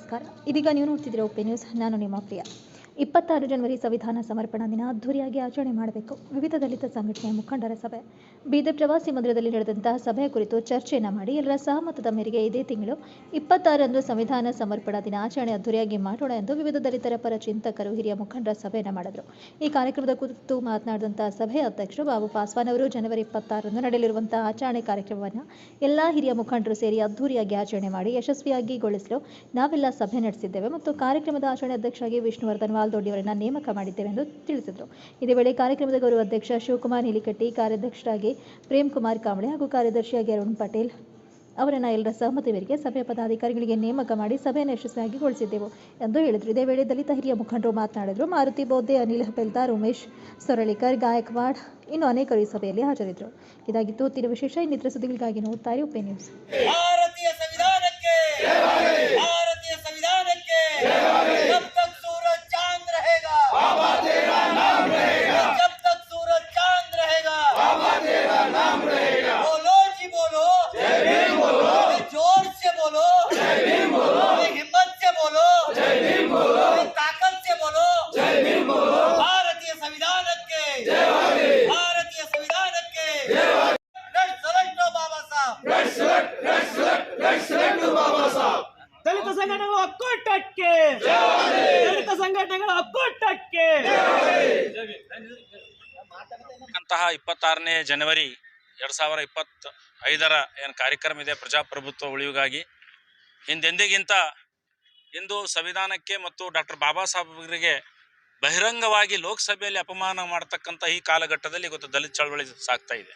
ನಮಸ್ಕಾರ. ಇದೀಗ ನೀವು ನೋಡ್ತಿದ್ದೀರಾ ಒಪ್ಪೆ ನ್ಯೂಸ್? ನಾನು ನಿಮ್ಮ ಪ್ರಿಯ. ಇಪ್ಪತ್ತಾರು ಜನವರಿ ಸಂವಿಧಾನ ಸಮರ್ಪಣಾ ದಿನ ಅದ್ದೂರಿಯಾಗಿ ಆಚರಣೆ ಮಾಡಬೇಕು. ವಿವಿಧ ದಲಿತ ಸಂಘಟನೆಯ ಮುಖಂಡರ ಸಭೆ. ಬೀದರ್ ಪ್ರವಾಸಿ ಮಂದಿರದಲ್ಲಿ ನಡೆದಂತಹ ಸಭೆಯ ಕುರಿತು ಚರ್ಚೆಯನ್ನು ಮಾಡಿ ಎಲ್ಲರ ಸಹಮತದ ಮೇರೆಗೆ ಇದೇ ತಿಂಗಳು ಇಪ್ಪತ್ತಾರರಂದು ಸಂವಿಧಾನ ಸಮರ್ಪಣಾ ದಿನ ಆಚರಣೆ ಅದ್ದೂರಿಯಾಗಿ ಮಾಡೋಣ ಎಂದು ವಿವಿಧ ದಲಿತರ ಪರ ಚಿಂತಕರು, ಹಿರಿಯ ಮುಖಂಡರ ಸಭೆಯನ್ನು ಮಾಡಿದರು. ಈ ಕಾರ್ಯಕ್ರಮದ ಕುರಿತು ಮಾತನಾಡಿದಂತಹ ಸಭೆಯ ಅಧ್ಯಕ್ಷರು ಬಾಬು ಪಾಸ್ವಾನ್ ಅವರು, ಜನವರಿ ಇಪ್ಪತ್ತಾರರಂದು ನಡೆಯಲಿರುವಂತಹ ಆಚರಣೆ ಕಾರ್ಯಕ್ರಮವನ್ನು ಎಲ್ಲ ಹಿರಿಯ ಮುಖಂಡರು ಸೇರಿ ಅದ್ದೂರಿಯಾಗಿ ಆಚರಣೆ ಮಾಡಿ ಯಶಸ್ವಿಯಾಗಿಗೊಳಿಸಲು ನಾವೆಲ್ಲ ಸಭೆ ನಡೆಸಿದ್ದೇವೆ ಮತ್ತು ಕಾರ್ಯಕ್ರಮದ ಆಚರಣೆ ಅಧ್ಯಕ್ಷರಾಗಿ ವಿಷ್ಣುವರ್ಧನ್ ವಾಲ್ದೊಡ್ಡಿಯವರನ್ನ ನೇಮಕ ಮಾಡಿದ್ದೇವೆ ಎಂದು ತಿಳಿಸಿದರು. ಇದೇ ವೇಳೆ ಕಾರ್ಯಕ್ರಮದ ಗೌರವ ಅಧ್ಯಕ್ಷ ಶಿವಕುಮಾರ್ ನೀಲಿಕಟ್ಟಿ, ಕಾರ್ಯಾಧ್ಯಕ್ಷರಾಗಿ ಪ್ರೇಮ್ ಕುಮಾರ್ ಕಾಂಬಳೆ ಹಾಗೂ ಕಾರ್ಯದರ್ಶಿಯಾಗಿ ಅರುಣ್ ಪಟೇಲ್ ಅವರನ್ನು ಎಲ್ಲರ ಸಹಮತಿ ಮೇರೆಗೆ ಸಭೆಯ ಪದಾಧಿಕಾರಿಗಳಿಗೆ ನೇಮಕ ಮಾಡಿ ಸಭೆಯನ್ನು ಯಶಸ್ವಿಯಾಗಿಗೊಳಿಸಿದ್ದೆವು ಎಂದು ಹೇಳಿದರು. ಇದೇ ವೇಳೆ ದಲಿತ ಹಿರಿಯ ಮುಖಂಡರು ಮಾತನಾಡಿದರು. ಮಾರುತಿ ಬೋದ್ದೆ ಅನಿಲ್ ಹಪೆಲ್ದಾರ್ ಉಮೇಶ್ ಸೊರಳಿಕರ್, ಗಾಯಕ್ವಾಡ್ ಇನ್ನು ಅನೇಕರು ಈ ಸಭೆಯಲ್ಲಿ ಹಾಜರಿದ್ದರು. ಇದಾಗಿತ್ತು. ತೀರ ವಿಶೇಷ ಇನ್ನಿತರ ಸುದ್ದಿಗಳಿಗಾಗಿ ನೋಡ್ತಾ ಇರಿ ಉಪೆ ನ್ಯೂಸ್. ಅಂತಹ ಇಪ್ಪತ್ತಾರನೇ ಜನವರಿ ಎರಡು ಸಾವಿರ ಇಪ್ಪತ್ತ ಐದರ ಏನು ಕಾರ್ಯಕ್ರಮ ಇದೆ ಪ್ರಜಾಪ್ರಭುತ್ವ ಉಳಿವಿಗಾಗಿ. ಹಿಂದೆಂದಿಗಿಂತ ಇಂದು ಸಂವಿಧಾನಕ್ಕೆ ಮತ್ತು ಡಾಕ್ಟರ್ ಬಾಬಾ ಸಾಹೇಬ್ರಿಗೆ ಬಹಿರಂಗವಾಗಿ ಲೋಕಸಭೆಯಲ್ಲಿ ಅಪಮಾನ ಮಾಡ್ತಕ್ಕಂಥ ಈ ಕಾಲಘಟ್ಟದಲ್ಲಿ ಇವತ್ತು ದಲಿತ ಚಳವಳಿ ಸಾಗ್ತಾ ಇದೆ.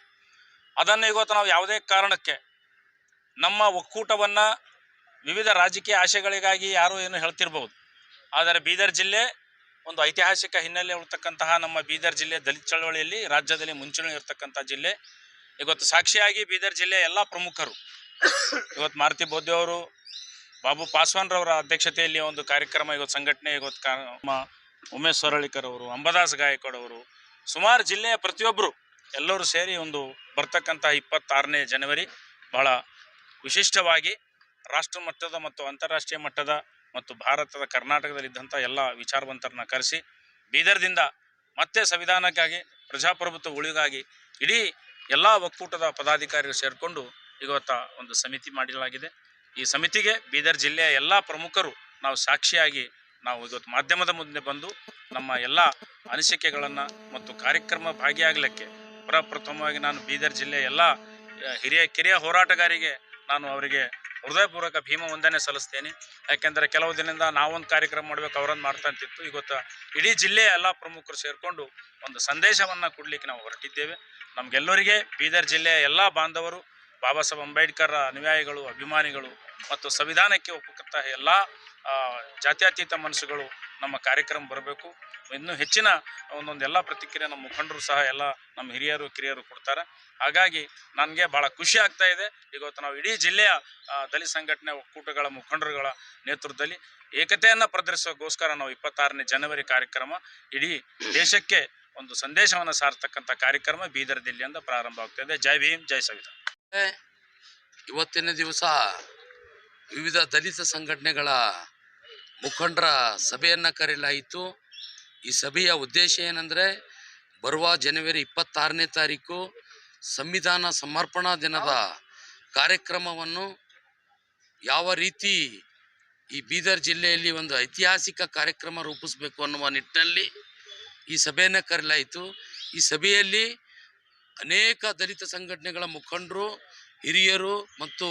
ಅದನ್ನು ಇವತ್ತು ನಾವು ಯಾವುದೇ ಕಾರಣಕ್ಕೆ ನಮ್ಮ ಒಕ್ಕೂಟವನ್ನು ವಿವಿಧ ರಾಜಕೀಯ ಆಶೆಗಳಿಗಾಗಿ ಯಾರು ಏನು ಹೇಳ್ತಿರ್ಬೋದು. ಆದರೆ ಬೀದರ್ ಜಿಲ್ಲೆ ಒಂದು ಐತಿಹಾಸಿಕ ಹಿನ್ನೆಲೆ ಉಳ್ತಕ್ಕಂತಹ ನಮ್ಮ ಬೀದರ್ ಜಿಲ್ಲೆ ದಲಿತ ಚಳವಳಿಯಲ್ಲಿ ರಾಜ್ಯದಲ್ಲಿ ಮುಂಚೂಣಿ ಇರತಕ್ಕಂಥ ಜಿಲ್ಲೆ. ಇವತ್ತು ಸಾಕ್ಷಿಯಾಗಿ ಬೀದರ್ ಜಿಲ್ಲೆಯ ಎಲ್ಲ ಪ್ರಮುಖರು. ಇವತ್ತು ಮಾರುತಿ ಅವರು, ಬಾಬು ಪಾಸ್ವಾನ್ರವರ ಅಧ್ಯಕ್ಷತೆಯಲ್ಲಿ ಒಂದು ಕಾರ್ಯಕ್ರಮ, ಇವತ್ತು ಸಂಘಟನೆ, ಇವತ್ತು ನಮ್ಮ ಉಮೇಶ್ ಸೊರಳಿಕರ್ ಅವರು, ಅಂಬದಾಸ್ ಗಾಯಕವಾಡ್ ಅವರು, ಸುಮಾರು ಜಿಲ್ಲೆಯ ಪ್ರತಿಯೊಬ್ಬರು ಎಲ್ಲರೂ ಸೇರಿ ಒಂದು ಬರ್ತಕ್ಕಂಥ ಇಪ್ಪತ್ತಾರನೇ ಜನವರಿ ಬಹಳ ವಿಶಿಷ್ಟವಾಗಿ ರಾಷ್ಟ್ರ ಮಟ್ಟದ ಮತ್ತು ಅಂತಾರಾಷ್ಟ್ರೀಯ ಮಟ್ಟದ ಮತ್ತು ಭಾರತದ ಕರ್ನಾಟಕದಲ್ಲಿದ್ದಂಥ ಎಲ್ಲ ವಿಚಾರವಂತರನ್ನ ಕರೆಸಿ, ಬೀದರ್ದಿಂದ ಮತ್ತೆ ಸಂವಿಧಾನಕ್ಕಾಗಿ, ಪ್ರಜಾಪ್ರಭುತ್ವ ಉಳಿಗಾಗಿ ಇಡೀ ಎಲ್ಲ ಒಕ್ಕೂಟದ ಪದಾಧಿಕಾರಿಗಳು ಸೇರಿಕೊಂಡು ಇವತ್ತ ಒಂದು ಸಮಿತಿ ಮಾಡಲಾಗಿದೆ ಈ ಸಮಿತಿಗೆ ಬೀದರ್ ಜಿಲ್ಲೆಯ ಎಲ್ಲ ಪ್ರಮುಖರು ನಾವು ಸಾಕ್ಷಿಯಾಗಿ ನಾವು ಇವತ್ತು ಮಾಧ್ಯಮದ ಮುಂದೆ ಬಂದು ನಮ್ಮ ಎಲ್ಲ ಅನಿಸಿಕೆಗಳನ್ನು ಮತ್ತು ಕಾರ್ಯಕ್ರಮ ಭಾಗಿಯಾಗಲಿಕ್ಕೆ ಪ್ರಪ್ರಥಮವಾಗಿ ನಾನು ಬೀದರ್ ಜಿಲ್ಲೆಯ ಎಲ್ಲ ಹಿರಿಯ, ಕಿರಿಯ ಹೋರಾಟಗಾರಿಗೆ ನಾನು ಅವರಿಗೆ ಹೃದಯಪೂರ್ವಕ ಭೀಮ ವಂದನೆ ಸಲ್ಲಿಸ್ತೇನೆ. ಯಾಕೆಂದರೆ ಕೆಲವು ದಿನದಿಂದ ನಾವೊಂದು ಕಾರ್ಯಕ್ರಮ ಮಾಡಬೇಕು ಅವರನ್ನು ಮಾಡ್ತಾ ಅಂತಿತ್ತು. ಇವತ್ತು ಇಡೀ ಜಿಲ್ಲೆಯ ಎಲ್ಲ ಪ್ರಮುಖರು ಸೇರಿಕೊಂಡು ಒಂದು ಸಂದೇಶವನ್ನು ಕೊಡಲಿಕ್ಕೆ ನಾವು ಹೊರಟಿದ್ದೇವೆ. ನಮಗೆಲ್ಲರಿಗೆ ಬೀದರ್ ಜಿಲ್ಲೆಯ ಎಲ್ಲ ಬಾಂಧವರು, ಬಾಬಾ ಸಾಹೇಬ್ ಅಂಬೇಡ್ಕರ್ ಅನುಯಾಯಿಗಳು, ಅಭಿಮಾನಿಗಳು ಮತ್ತು ಸಂವಿಧಾನಕ್ಕೆ ಒಪ್ಪುವಂತಹ ಎಲ್ಲ ಜಾತ್ಯತೀತ ಮನಸ್ಸುಗಳು ನಮ್ಮ ಕಾರ್ಯಕ್ರಮ ಬರಬೇಕು. ಇನ್ನೂ ಹೆಚ್ಚಿನ ಒಂದೊಂದು ಎಲ್ಲ ಪ್ರತಿಕ್ರಿಯೆ ನಮ್ಮ ಮುಖಂಡರು ಸಹ ಎಲ್ಲ ನಮ್ಮ ಹಿರಿಯರು, ಕಿರಿಯರು ಕೊಡ್ತಾರೆ. ಹಾಗಾಗಿ ನನಗೆ ಭಾಳ ಖುಷಿ ಆಗ್ತಾ ಇದೆ. ಇವತ್ತು ನಾವು ಇಡೀ ಜಿಲ್ಲೆಯ ದಲಿತ ಸಂಘಟನೆ ಒಕ್ಕೂಟಗಳ ಮುಖಂಡರುಗಳ ನೇತೃತ್ವದಲ್ಲಿ ಏಕತೆಯನ್ನು ಪ್ರದರ್ಶಿಸೋಕ್ಕೋಸ್ಕರ ನಾವು ಇಪ್ಪತ್ತಾರನೇ ಜನವರಿ ಕಾರ್ಯಕ್ರಮ ಇಡೀ ದೇಶಕ್ಕೆ ಒಂದು ಸಂದೇಶವನ್ನು ಸಾರ್ತಕ್ಕಂಥ ಕಾರ್ಯಕ್ರಮ ಬೀದರ್ ದಿಲ್ಲಿಯಿಂದ ಪ್ರಾರಂಭ ಆಗ್ತಾಯಿದೆ ಜೈ ಭೀಮ್, ಜೈ ಸಂವಿಧಾನ. ಇವತ್ತಿನ ದಿವಸ ವಿವಿಧ ದಲಿತ ಸಂಘಟನೆಗಳ ಮುಖಂಡರ ಸಭೆಯನ್ನು ಕರೆಯಲಾಯಿತು. ಈ ಸಭೆಯ ಉದ್ದೇಶ ಏನಂದರೆ, ಬರುವ ಜನವರಿ ಇಪ್ಪತ್ತಾರನೇ ತಾರೀಕು ಸಂವಿಧಾನ ಸಮರ್ಪಣಾ ದಿನದ ಕಾರ್ಯಕ್ರಮವನ್ನು ಯಾವ ರೀತಿ ಈ ಬೀದರ್ ಜಿಲ್ಲೆಯಲ್ಲಿ ಒಂದು ಐತಿಹಾಸಿಕ ಕಾರ್ಯಕ್ರಮ ರೂಪಿಸಬೇಕು ಅನ್ನುವ ನಿಟ್ಟಿನಲ್ಲಿ ಈ ಸಭೆಯನ್ನು ಕರೆಯಲಾಯಿತು. ಈ ಸಭೆಯಲ್ಲಿ ಅನೇಕ ದಲಿತ ಸಂಘಟನೆಗಳ ಮುಖಂಡರು, ಹಿರಿಯರು ಮತ್ತು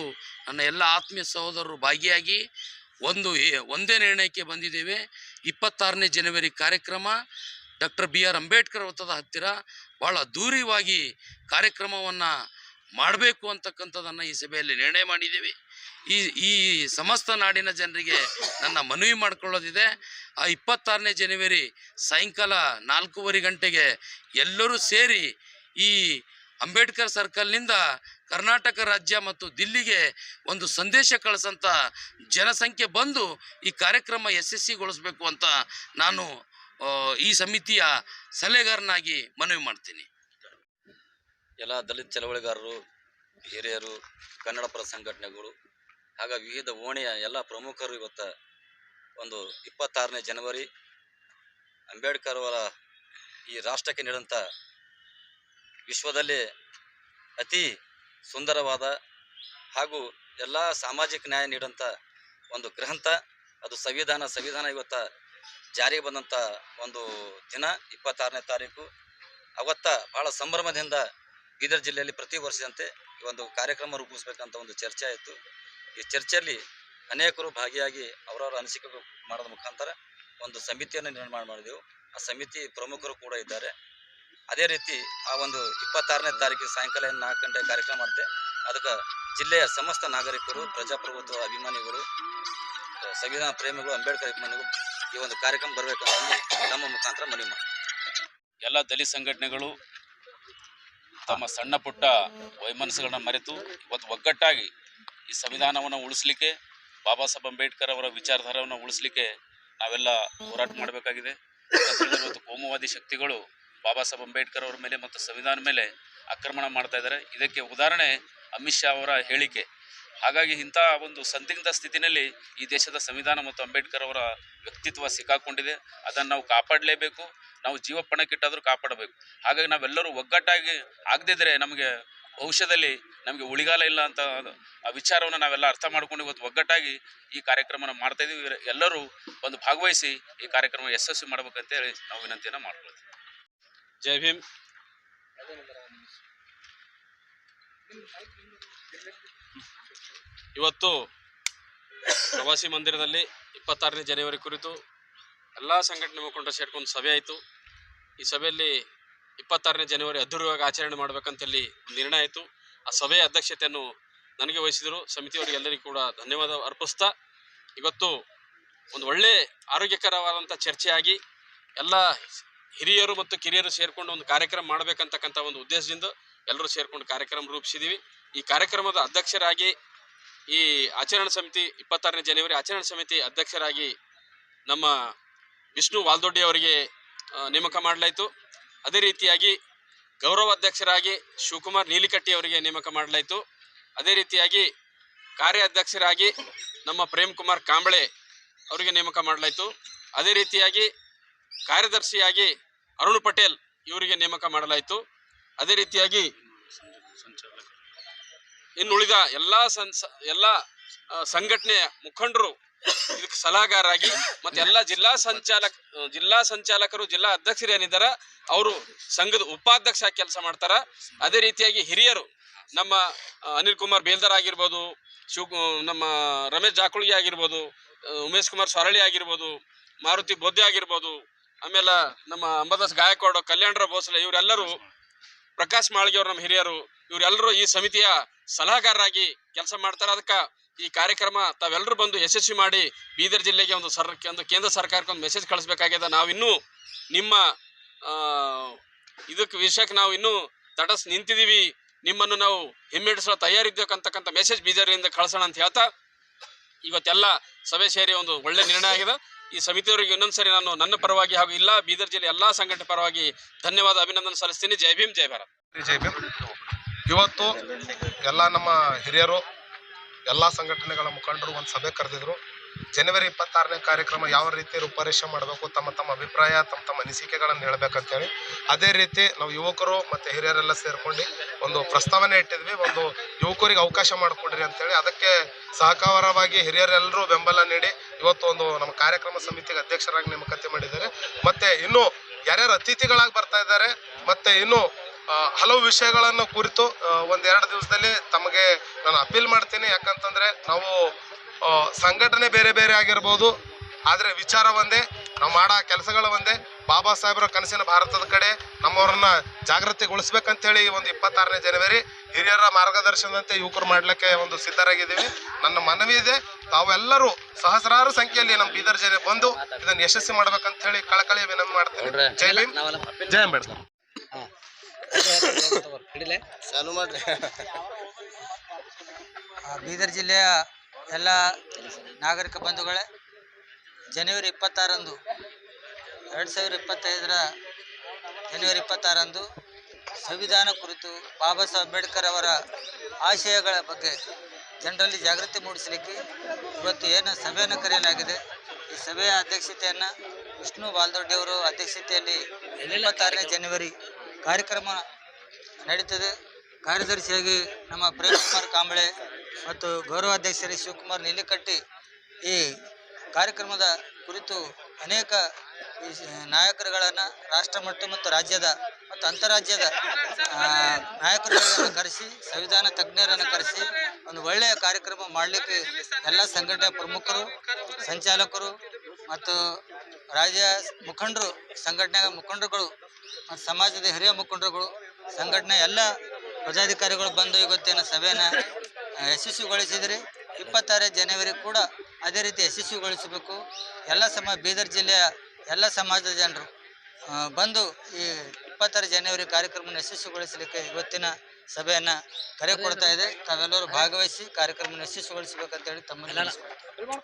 ನನ್ನ ಎಲ್ಲ ಆತ್ಮೀಯ ಸಹೋದರರು ಭಾಗಿಯಾಗಿ ಒಂದು ಒಂದೇ ನಿರ್ಣಯಕ್ಕೆ ಬಂದಿದ್ದೇವೆ. ಇಪ್ಪತ್ತಾರನೇ ಜನವರಿ ಕಾರ್ಯಕ್ರಮ, ಡಾಕ್ಟರ್ ಬಿ ಆರ್ ಅಂಬೇಡ್ಕರ್ ವೃತ್ತದ ಹತ್ತಿರ ಭಾಳ ದೂರಿವಾಗಿ ಕಾರ್ಯಕ್ರಮವನ್ನು ಮಾಡಬೇಕು ಅಂತಕ್ಕಂಥದ್ದನ್ನು ಈ ಸಭೆಯಲ್ಲಿ ನಿರ್ಣಯ ಮಾಡಿದ್ದೇವೆ. ಈ ಈ ಸಮಸ್ತ ನಾಡಿನ ಜನರಿಗೆ ನನ್ನ ಮನವಿ ಮಾಡಿಕೊಳ್ಳೋದಿದೆ. ಆ ಇಪ್ಪತ್ತಾರನೇ ಜನವರಿ ಸಾಯಂಕಾಲ ನಾಲ್ಕೂವರೆ ಗಂಟೆಗೆ ಎಲ್ಲರೂ ಸೇರಿ ಈ ಅಂಬೇಡ್ಕರ್ ಸರ್ಕಲ್ನಿಂದ ಕರ್ನಾಟಕ ರಾಜ್ಯ ಮತ್ತು ದಿಲ್ಲಿಗೆ ಒಂದು ಸಂದೇಶ ಕಳಿಸಂತ ಜನಸಂಖ್ಯೆ ಬಂದು ಈ ಕಾರ್ಯಕ್ರಮ ಯಶಸ್ವಿಗೊಳಿಸಬೇಕು ಅಂತ ನಾನು ಈ ಸಮಿತಿಯ ಸಲಹೆಗಾರನಾಗಿ ಮನವಿ ಮಾಡ್ತೀನಿ. ಎಲ್ಲ ದಲಿತ ಚಳವಳಿಗಾರರು, ಹಿರಿಯರು ಕನ್ನಡ ಪರ ಸಂಘಟನೆಗಳು ಹಾಗ ವಿವಿಧ ಓಣೆಯ ಎಲ್ಲ ಪ್ರಮುಖರು ಇವತ್ತು ಒಂದು ಇಪ್ಪತ್ತಾರನೇ ಜನವರಿ ಅಂಬೇಡ್ಕರ್ ಅವರ ಈ ರಾಷ್ಟ್ರಕ್ಕೆ ನೀಡಿದಂಥ ವಿಶ್ವದಲ್ಲೇ ಅತಿ ಸುಂದರವಾದ ಹಾಗೂ ಎಲ್ಲ ಸಾಮಾಜಿಕ ನ್ಯಾಯ ನೀಡಂಥ ಒಂದು ಗ್ರಂಥ, ಅದು ಸಂವಿಧಾನ ಸಂವಿಧಾನ ಇವತ್ತ ಜಾರಿಗೆ ಬಂದಂಥ ಒಂದು ದಿನ, ಇಪ್ಪತ್ತಾರನೇ ತಾರೀಕು. ಅವತ್ತ ಭಾಳ ಸಂಭ್ರಮದಿಂದ ಬೀದರ್ ಜಿಲ್ಲೆಯಲ್ಲಿ ಪ್ರತಿ ವರ್ಷದಂತೆ ಈ ಒಂದು ಕಾರ್ಯಕ್ರಮ ರೂಪಿಸಬೇಕಂತ ಒಂದು ಚರ್ಚೆ ಆಯಿತು. ಈ ಚರ್ಚೆಯಲ್ಲಿ ಅನೇಕರು ಭಾಗಿಯಾಗಿ ಅವರವರ ಅನಿಸಿಕೆ ಮಾಡೋದ್ರ ಮುಖಾಂತರ ಒಂದು ಸಮಿತಿಯನ್ನು ನಿರ್ಮಾಣ ಮಾಡಿದೆವು. ಆ ಸಮಿತಿ ಪ್ರಮುಖರು ಕೂಡ ಇದ್ದಾರೆ. ಅದೇ ರೀತಿ ಆ ಒಂದು ಇಪ್ಪತ್ತಾರನೇ ತಾರೀಕಿಗೆ ಸಾಯಂಕಾಲ ನಾಲ್ಕು ಗಂಟೆ ಕಾರ್ಯಕ್ರಮ ಮಾಡಿದೆ ಅದಕ್ಕೆ ಜಿಲ್ಲೆಯ ಸಮಸ್ತ ನಾಗರಿಕರು, ಪ್ರಜಾಪ್ರಭುತ್ವ ಅಭಿಮಾನಿಗಳು ಸಂವಿಧಾನ ಪ್ರೇಮಿಗಳು, ಅಂಬೇಡ್ಕರ್ ಅಭಿಮಾನಿಗಳು ಈ ಒಂದು ಕಾರ್ಯಕ್ರಮ ಬರಬೇಕಂತ ನಮ್ಮ ಮುಖಾಂತರ ಮನವಿ ಮಾಡಿ ಎಲ್ಲ ದಲಿತ ಸಂಘಟನೆಗಳು ತಮ್ಮ ಸಣ್ಣ ಪುಟ್ಟ ವೈಮನಸ್ಸುಗಳನ್ನ ಮರೆತು ಇವತ್ತು ಒಗ್ಗಟ್ಟಾಗಿ ಈ ಸಂವಿಧಾನವನ್ನು ಉಳಿಸ್ಲಿಕ್ಕೆ, ಬಾಬಾ ಸಾಹೇಬ್ ಅಂಬೇಡ್ಕರ್ ಅವರ ವಿಚಾರಧಾರವನ್ನು ಉಳಿಸ್ಲಿಕ್ಕೆ ನಾವೆಲ್ಲ ಹೋರಾಟ ಮಾಡಬೇಕಾಗಿದೆ. ಇವತ್ತು ಕೋಮುವಾದಿ ಶಕ್ತಿಗಳು ಬಾಬಾ ಸಾಹೇಬ್ ಅಂಬೇಡ್ಕರ್ ಅವರ ಮೇಲೆ ಮತ್ತು ಸಂವಿಧಾನ ಮೇಲೆ ಆಕ್ರಮಣ ಮಾಡ್ತಾ ಇದ್ದಾರೆ. ಇದಕ್ಕೆ ಉದಾಹರಣೆ ಅಮಿತ್ ಶಾ ಅವರ ಹೇಳಿಕೆ. ಹಾಗಾಗಿ ಇಂಥ ಒಂದು ಸಂದಿಗ್ಧ ಸ್ಥಿತಿನಲ್ಲಿ ಈ ದೇಶದ ಸಂವಿಧಾನ ಮತ್ತು ಅಂಬೇಡ್ಕರ್ ಅವರ ವ್ಯಕ್ತಿತ್ವ ಸಿಕ್ಕಾಕೊಂಡಿದೆ. ಅದನ್ನು ನಾವು ಕಾಪಾಡಲೇಬೇಕು. ನಾವು ಜೀವ ಪಣಕ್ಕಿಟ್ಟಾದರೂ ಕಾಪಾಡಬೇಕು. ಹಾಗಾಗಿ ನಾವೆಲ್ಲರೂ ಒಗ್ಗಟ್ಟಾಗಿ ಆಗದಿದ್ದರೆ ನಮಗೆ ಭವಿಷ್ಯದಲ್ಲಿ ನಮಗೆ ಉಳಿಗಾಲ ಇಲ್ಲ ಅಂತ ಆ ವಿಚಾರವನ್ನು ನಾವೆಲ್ಲ ಅರ್ಥ ಮಾಡ್ಕೊಂಡು ಇವತ್ತು ಒಗ್ಗಟ್ಟಾಗಿ ಈ ಕಾರ್ಯಕ್ರಮನ ಮಾಡ್ತಾ ಇದೀವಿ. ಎಲ್ಲರೂ ಒಂದು ಭಾಗವಹಿಸಿ ಈ ಕಾರ್ಯಕ್ರಮ ಯಶಸ್ವಿ ಮಾಡಬೇಕಂತೇಳಿ ನಾವು ವಿನಂತಿಯನ್ನು ಮಾಡ್ಕೊಳ್ತೀವಿ. ಜೈ ಭೀಮ್. ಇವತ್ತು ಪ್ರವಾಸಿ ಮಂದಿರದಲ್ಲಿ ಇಪ್ಪತ್ತಾರನೇ ಜನವರಿ ಕುರಿತು ಎಲ್ಲ ಸಂಘಟನೆ ಮುಖಂಡರು ಸೇರ್ಕೊಂಡು ಸಭೆ ಆಯಿತು. ಈ ಸಭೆಯಲ್ಲಿ ಇಪ್ಪತ್ತಾರನೇ ಜನವರಿ ಅದ್ದೂರಿಯಾಗಿ ಆಚರಣೆ ಮಾಡಬೇಕಂತಲ್ಲಿ ಒಂದು ನಿರ್ಣಯ ಆಯಿತು. ಆ ಸಭೆಯ ಅಧ್ಯಕ್ಷತೆಯನ್ನು ನನಗೆ ವಹಿಸಿದರು. ಸಮಿತಿಯವರಿಗೆ ಎಲ್ಲರಿಗೂ ಕೂಡ ಧನ್ಯವಾದ ಅರ್ಪಿಸ್ತಾ ಇವತ್ತು ಒಂದು ಒಳ್ಳೆ ಆರೋಗ್ಯಕರವಾದಂಥ ಚರ್ಚೆಯಾಗಿ ಎಲ್ಲ ಹಿರಿಯರು ಮತ್ತು ಕಿರಿಯರು ಸೇರಿಕೊಂಡು ಒಂದು ಕಾರ್ಯಕ್ರಮ ಮಾಡಬೇಕಂತಕ್ಕಂಥ ಒಂದು ಉದ್ದೇಶದಿಂದ ಎಲ್ಲರೂ ಸೇರಿಕೊಂಡು ಕಾರ್ಯಕ್ರಮ ರೂಪಿಸಿದ್ದೀವಿ ಈ ಕಾರ್ಯಕ್ರಮದ ಅಧ್ಯಕ್ಷರಾಗಿ ಈ ಆಚರಣಾ ಸಮಿತಿ, ಇಪ್ಪತ್ತಾರನೇ ಜನವರಿ ಆಚರಣಾ ಸಮಿತಿ ಅಧ್ಯಕ್ಷರಾಗಿ ನಮ್ಮ ವಿಷ್ಣು ವಾಲ್ದೊಡ್ಡಿ ಅವರಿಗೆ ನೇಮಕ ಮಾಡಲಾಯಿತು. ಅದೇ ರೀತಿಯಾಗಿ ಗೌರವ ಅಧ್ಯಕ್ಷರಾಗಿ ಶಿವಕುಮಾರ್ ನೀಲಿಕಟ್ಟಿ ಅವರಿಗೆ ನೇಮಕ ಮಾಡಲಾಯಿತು. ಅದೇ ರೀತಿಯಾಗಿ ಕಾರ್ಯಾಧ್ಯಕ್ಷರಾಗಿ ನಮ್ಮ ಪ್ರೇಮ್ ಕುಮಾರ್ ಕಾಂಬಳೆ ಅವರಿಗೆ ನೇಮಕ ಮಾಡಲಾಯಿತು. ಅದೇ ರೀತಿಯಾಗಿ ಕಾರ್ಯದರ್ಶಿಯಾಗಿ ಅರುಣ್ ಪಟೇಲ್ ಇವರಿಗೆ ನೇಮಕ ಮಾಡಲಾಯಿತು. ಅದೇ ರೀತಿಯಾಗಿ ಇನ್ನುಳಿದ ಎಲ್ಲ ಎಲ್ಲ ಸಂಘಟನೆಯ ಮುಖಂಡರು ಇದಕ್ಕೆ ಸಲಹಾಗಾರಾಗಿ ಮತ್ತೆ ಎಲ್ಲ ಜಿಲ್ಲಾ ಸಂಚಾಲಕ, ಜಿಲ್ಲಾ ಸಂಚಾಲಕರು, ಜಿಲ್ಲಾ ಅಧ್ಯಕ್ಷರು ಏನಿದ್ದಾರೆ ಅವರು ಸಂಘದ ಉಪಾಧ್ಯಕ್ಷ ಕೆಲಸ ಮಾಡ್ತಾರೆ. ಅದೇ ರೀತಿಯಾಗಿ ಹಿರಿಯರು ನಮ್ಮ ಅನಿಲ್ ಕುಮಾರ್ ಬೇಲ್ದರ್ ಆಗಿರ್ಬೋದು, ಶಿವ ನಮ್ಮ ರಮೇಶ್ ಜಾಕುಳಿಗೆ ಆಗಿರ್ಬೋದು ಉಮೇಶ್ ಕುಮಾರ್ ಸೊರಳಿ ಆಗಿರ್ಬೋದು, ಮಾರುತಿ ಬೋಧ್ಯ ಆಗಿರ್ಬೋದು ಆಮೇಲೆ ನಮ್ಮ ಅಂಬದಾಸ್ ಗಾಯಕವಾಡ ಕಲ್ಯಾಣರ ಭೋಸಲೆ, ಇವರೆಲ್ಲರೂ ಪ್ರಕಾಶ್ ಮಾಳ್ಗೆ ನಮ್ಮ ಹಿರಿಯರು, ಇವರೆಲ್ಲರೂ ಈ ಸಮಿತಿಯ ಸಲಹೆಗಾರರಾಗಿ ಕೆಲಸ ಮಾಡ್ತಾರೆ. ಅದಕ್ಕೆ ಈ ಕಾರ್ಯಕ್ರಮ ತಾವೆಲ್ಲರೂ ಬಂದು ಯಶಸ್ವಿ ಮಾಡಿ ಬೀದರ್ ಜಿಲ್ಲೆಗೆ ಒಂದು ಸರ್, ಒಂದು ಕೇಂದ್ರ ಸರ್ಕಾರಕ್ಕೆ ಒಂದು ಮೆಸೇಜ್ ಕಳಿಸ್ಬೇಕಾಗ್ಯದ ನಾವಿನ್ನೂ ನಿಮ್ಮ ಇದಕ್ಕೆ ವಿಷಯಕ್ಕೆ ನಾವು ಇನ್ನೂ ತಟಸ್ ನಿಂತಿದ್ದೀವಿ. ನಿಮ್ಮನ್ನು ನಾವು ಹಿಮ್ಮೆಡಿಸಲು ತಯಾರಿದ್ದೇಕಂತಕ್ಕಂಥ ಮೆಸೇಜ್ ಬೀದರಿಂದ ಕಳಿಸೋಣ ಅಂತ ಹೇಳ್ತಾ, ಇವತ್ತೆಲ್ಲ ಸಭೆ ಸೇರಿ ಒಂದು ಒಳ್ಳೆ ನಿರ್ಣಯ ಆಗಿದೆ. ಈ ಸಮಿತಿಯವರಿಗೆ ಇನ್ನೊಂದ್ಸರಿ ನಾನು ನನ್ನ ಪರವಾಗಿ ಹಾಗೂ ಇಲ್ಲ, ಬೀದರ್ ಜಿಲ್ಲೆ ಎಲ್ಲಾ ಸಂಘಟನೆ ಪರವಾಗಿ ಧನ್ಯವಾದ, ಅಭಿನಂದನೆ ಸಲ್ಲಿಸ್ತೀನಿ. ಜೈ ಭೀಮ್, ಜೈ ಭಾರತ್. ಜೈ ಭೀಮ್. ಇವತ್ತು ಎಲ್ಲ ನಮ್ಮ ಹಿರಿಯರು, ಎಲ್ಲ ಸಂಘಟನೆಗಳ ಮುಖಂಡರು ಒಂದು ಸಭೆ ಕರೆದಿದ್ರು. ಜನವರಿ ಇಪ್ಪತ್ತಾರನೇ ಕಾರ್ಯಕ್ರಮ ಯಾವ ರೀತಿ ರೂಪರೇಷೆ ಮಾಡಬೇಕು, ತಮ್ಮ ತಮ್ಮ ಅಭಿಪ್ರಾಯ, ತಮ್ಮ ತಮ್ಮ ಅನಿಸಿಕೆಗಳನ್ನು ಹೇಳ್ಬೇಕಂತೇಳಿ ಅದೇ ರೀತಿ ನಾವು ಯುವಕರು ಮತ್ತು ಹಿರಿಯರೆಲ್ಲ ಸೇರಿಕೊಂಡು ಒಂದು ಪ್ರಸ್ತಾವನೆ ಇಟ್ಟಿದ್ವಿ, ಒಂದು ಯುವಕರಿಗೆ ಅವಕಾಶ ಮಾಡಿಕೊಡ್ರಿ ಅಂತೇಳಿ. ಅದಕ್ಕೆ ಸಹಕಾರವಾಗಿ ಹಿರಿಯರೆಲ್ಲರೂ ಬೆಂಬಲ ನೀಡಿ ಇವತ್ತು ಒಂದು ನಮ್ಮ ಕಾರ್ಯಕ್ರಮ ಸಮಿತಿಗೆ ಅಧ್ಯಕ್ಷರಾಗಿ ನೇಮಕತೆ ಮಾಡಿದ್ದಾರೆ. ಮತ್ತು ಇನ್ನು ಯಾರ್ಯಾರು ಅತಿಥಿಗಳಾಗಿ ಬರ್ತಾ ಇದ್ದಾರೆ, ಮತ್ತು ಇನ್ನು ಹಲವು ವಿಷಯಗಳನ್ನು ಕುರಿತು ಒಂದೆರಡು ದಿವಸದಲ್ಲಿ ತಮಗೆ ನಾನು ಅಪೀಲ್ ಮಾಡ್ತೀನಿ. ಯಾಕಂತಂದರೆ ನಾವು ಸಂಘಟನೆ ಬೇರೆ ಬೇರೆ ಆಗಿರ್ಬೋದು ಆದರೆ ವಿಚಾರ ಒಂದೇ ನಾವು ಮಾಡೋ ಕೆಲಸಗಳು ಒಂದೇ ಬಾಬಾ ಸಾಹೇಬರ ಕನಸಿನ ಭಾರತದ ಕಡೆ ನಮ್ಮವ್ರನ್ನ ಜಾಗೃತಿಗೊಳಿಸ್ಬೇಕಂತೇಳಿ ಈ ಒಂದು ಇಪ್ಪತ್ತಾರನೇ ಜನವರಿ ಹಿರಿಯರ ಮಾರ್ಗದರ್ಶನದಂತೆ ಯುವಕರು ಮಾಡಲಿಕ್ಕೆ ಒಂದು ಸಿದ್ಧರಾಗಿದ್ದೀವಿ ನನ್ನ ಮನವಿ ಇದೆ ತಾವೆಲ್ಲರೂ ಸಹಸ್ರಾರು ಸಂಖ್ಯೆಯಲ್ಲಿ ನಮ್ಮ ಬೀದರ್ ಜನ ಬಂದು ಇದನ್ನು ಯಶಸ್ವಿ ಮಾಡ್ಬೇಕಂತ ಹೇಳಿ ಕಳಕಳಿ ವಿನಂತಿ ಮಾಡ್ತೀನಿ ಜೈ ಭೀಮ್ ಜೈ ಅಂಬೇಡ್ಕರ್ ಬೀದರ್ ಜಿಲ್ಲೆಯ ಎಲ್ಲ ನಾಗರಿಕ ಬಂಧುಗಳೇ, ಜನವರಿ ಇಪ್ಪತ್ತಾರಂದು, ಎರಡು ಸಾವಿರ ಇಪ್ಪತ್ತೈದರ ಜನವರಿ ಇಪ್ಪತ್ತಾರಂದು ಸಂವಿಧಾನ ಕುರಿತು ಬಾಬಾ ಸಾಹೇಬ್ ಅಂಬೇಡ್ಕರ್ ಅವರ ಆಶಯಗಳ ಬಗ್ಗೆ ಜನರಲ್ಲಿ ಜಾಗೃತಿ ಮೂಡಿಸಲಿಕ್ಕೆ ಇವತ್ತು ಏನು ಸಭೆಯನ್ನು ಕರೆಯಲಾಗಿದೆ. ಈ ಸಭೆಯ ಅಧ್ಯಕ್ಷತೆಯನ್ನು ವಿಷ್ಣು ಬಾಲ್ದೊಡ್ಡಿಯವರು ಅಧ್ಯಕ್ಷತೆಯಲ್ಲಿ ಇಪ್ಪತ್ತಾರನೇ ಜನವರಿ ಕಾರ್ಯಕ್ರಮ ನಡೀತದೆ. ಕಾರ್ಯದರ್ಶಿಯಾಗಿ ನಮ್ಮ ಪ್ರೇಮ್ ಕುಮಾರ್ ಕಾಂಬಳೆ ಮತ್ತು ಗೌರವಾಧ್ಯಕ್ಷರು ಶಿವಕುಮಾರ್ ನೀಲಿಕಟ್ಟಿ ಈ ಕಾರ್ಯಕ್ರಮದ ಕುರಿತು ಅನೇಕ ನಾಯಕರುಗಳನ್ನು ರಾಷ್ಟ್ರ ಮಟ್ಟ ಮತ್ತು ರಾಜ್ಯದ ಮತ್ತು ಅಂತಾರಾಜ್ಯದ ನಾಯಕರುಗಳನ್ನು ಕರೆಸಿ, ಸಂವಿಧಾನ ತಜ್ಞರನ್ನು ಕರೆಸಿ ಒಂದು ಒಳ್ಳೆಯ ಕಾರ್ಯಕ್ರಮ ಮಾಡಲಿಕ್ಕೆ ಎಲ್ಲ ಸಂಘಟನೆ ಪ್ರಮುಖರು, ಸಂಚಾಲಕರು ಮತ್ತು ರಾಜ್ಯ ಮುಖಂಡರು, ಸಂಘಟನೆಯ ಮುಖಂಡರುಗಳು ಮತ್ತು ಸಮಾಜದ ಹಿರಿಯ ಮುಖಂಡರುಗಳು ಸಂಘಟನೆ ಎಲ್ಲ ಪದಾಧಿಕಾರಿಗಳು ಬಂದು ಇವತ್ತಿನ ಸಭೆಯನ್ನು ಯಶಸ್ವಿಗೊಳಿಸಿದ್ರಿ ಇಪ್ಪತ್ತಾರು ಜನವರಿ ಕೂಡ ಅದೇ ರೀತಿ ಯಶಸ್ವಿಗೊಳಿಸಬೇಕು ಎಲ್ಲ ಸಮ ಬೀದರ್ ಜಿಲ್ಲೆಯ ಎಲ್ಲ ಸಮಾಜದ ಜನರು ಬಂದು ಈ ಇಪ್ಪತ್ತಾರು ಜನವರಿ ಕಾರ್ಯಕ್ರಮವನ್ನು ಯಶಸ್ವಿಗೊಳಿಸಲಿಕ್ಕೆ ಇವತ್ತಿನ ಸಭೆಯನ್ನು ಕರೆ ಕೊಡ್ತಾ ಇದೆ ತಾವೆಲ್ಲರೂ ಭಾಗವಹಿಸಿ ಕಾರ್ಯಕ್ರಮವನ್ನು ಯಶಸ್ವಿಗೊಳಿಸಬೇಕಂತೇಳಿ ತಮ್ಮಲ್ಲಿ ವಿನಂತಿಸ್ಕೊಳ್ತೀನಿ.